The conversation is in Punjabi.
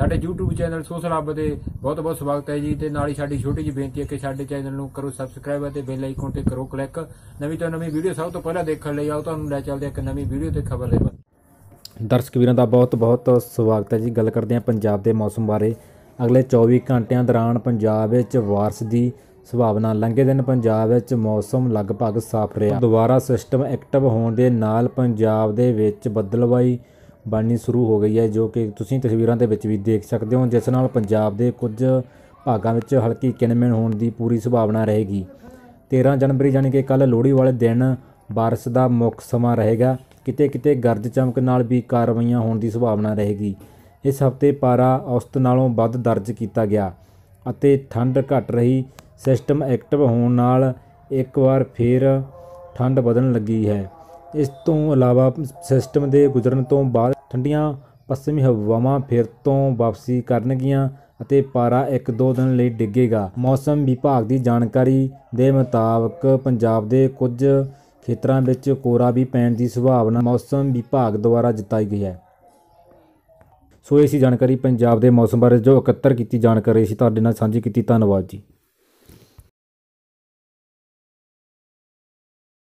ਸਾਡੇ YouTube ਚੈਨਲ ਸੋਸ਼ਲ ਹੱਬ ਦੇ ਬਹੁਤ ਬਹੁਤ ਸਵਾਗਤ ਹੈ ਜੀ ਤੇ ਨਾਲ ਹੀ ਸਾਡੀ ਛੋਟੀ ਜਿਹੀ ਬੇਨਤੀ ਹੈ ਕਿ ਸਾਡੇ ਚੈਨਲ ਨੂੰ ਕਰੋ ਸਬਸਕ੍ਰਾਈਬ ਅਤੇ ਬੈਲ ਆਈਕਨ ਤੇ ਕਰੋ ਕਲਿੱਕ ਨਵੀਂ ਤੋਂ ਨਵੀਂ ਵੀਡੀਓ ਸਭ ਤੋਂ ਪਹਿਲਾਂ ਦੇਖਣ ਲਈ ਆਓ, ਤੁਹਾਨੂੰ ਲੈ ਚੱਲਦੇ ਹਾਂ ਇੱਕ ਨਵੀਂ ਵੀਡੀਓ ਤੇ ਖਬਰ ਲੈ ਦਰਸ਼ਕ ਵੀਰਾਂ ਦਾ ਬਹੁਤ-ਬਹੁਤ ਸਵਾਗਤ ਹੈ ਜੀ। ਗੱਲ ਕਰਦੇ ਹਾਂ ਪੰਜਾਬ ਦੇ ਮੌਸਮ ਬਾਰੇ। ਅਗਲੇ 24 ਘੰਟਿਆਂ ਦੌਰਾਨ ਪੰਜਾਬ ਵਿੱਚ ਵਾਰਸ਼ ਦੀ ਸੰਭਾਵਨਾ, ਲੰਘੇ ਦਿਨ ਪੰਜਾਬ ਵਿੱਚ ਮੌਸਮ ਲਗਭਗ ਸਾਫ਼ ਰਿਹਾ। ਦੁਬਾਰਾ ਸਿਸਟਮ ਐਕਟਿਵ ਹੋਣ ਦੇ ਨਾਲ ਪੰਜਾਬ ਦੇ ਵਿੱਚ ਬੱਦਲਵਾਈ ਬਣਨੀ ਸ਼ੁਰੂ ਹੋ ਗਈ ਹੈ, ਜੋ ਕਿ ਤੁਸੀਂ ਤਸਵੀਰਾਂ ਦੇ ਵਿੱਚ ਵੀ ਦੇਖ ਸਕਦੇ ਹੋ, ਜਿਸ ਨਾਲ ਪੰਜਾਬ ਦੇ ਕੁਝ ਭਾਗਾਂ ਵਿੱਚ ਹਲਕੀ ਕਿਣਮਿਣ ਹੋਣ ਦੀ ਪੂਰੀ ਸੰਭਾਵਨਾ ਰਹੇਗੀ। 13 ਜਨਵਰੀ ਯਾਨੀ ਕਿ ਕੱਲ ਲੋਹੜੀ ਵਾਲੇ ਦਿਨ ਬਾਰਿਸ਼ ਦਾ ਮੁੱਖ ਸਮਾਂ ਰਹੇਗਾ। ਕਿਤੇ ਕਿਤੇ ਗਰਜ ਚਮਕ ਨਾਲ ਵੀ ਕਾਰਵਾਈਆਂ ਹੋਣ ਦੀ ਸੰਭਾਵਨਾ ਰਹੇਗੀ। ਇਸ ਹਫ਼ਤੇ ਪਾਰਾ ਔਸਤ ਨਾਲੋਂ ਵੱਧ ਦਰਜ ਕੀਤਾ ਗਿਆ ਅਤੇ ਠੰਡ ਘਟ ਰਹੀ, ਸਿਸਟਮ ਐਕਟਿਵ ਹੋਣ ਨਾਲ ਇੱਕ ਵਾਰ ਫੇਰ ਠੰਡ ਵਧਣ ਲੱਗੀ ਹੈ। ਇਸ ਤੋਂ ਇਲਾਵਾ ਸਿਸਟਮ ਦੇ ਗੁਜ਼ਰਨ ਤੋਂ ਬਾਅਦ ਠੰਡੀਆਂ ਪੱਛਮੀ ਹਵਾਵਾਂ ਫਿਰ ਤੋਂ ਵਾਪਸੀ ਕਰਨਗੀਆਂ ਅਤੇ ਪਾਰਾ ਇੱਕ ਦੋ ਦਿਨ ਲਈ ਡਿੱਗੇਗਾ। ਮੌਸਮ ਵਿਭਾਗ ਦੀ ਜਾਣਕਾਰੀ ਦੇ ਮੁਤਾਬਕ ਪੰਜਾਬ ਦੇ ਕੁਝ ਖੇਤਰਾਂ ਵਿੱਚ ਕੋਰਾ ਵੀ ਪੈਣ ਦੀ ਸੰਭਾਵਨਾ ਮੌਸਮ ਵਿਭਾਗ ਦੁਆਰਾ ਜਤਾਈ ਗਈ ਹੈ। ਸੋ ਇਹ ਸੀ ਜਾਣਕਾਰੀ ਪੰਜਾਬ ਦੇ ਮੌਸਮ ਬਾਰੇ। ਜੋ ਇਕੱਤਰ ਕੀਤੀ ਜਾਣਕਾਰੀ ਸੀ, ਤੁਹਾਡੇ ਨਾਲ ਸਾਂਝੀ ਕੀਤੀ। ਧੰਨਵਾਦ ਜੀ।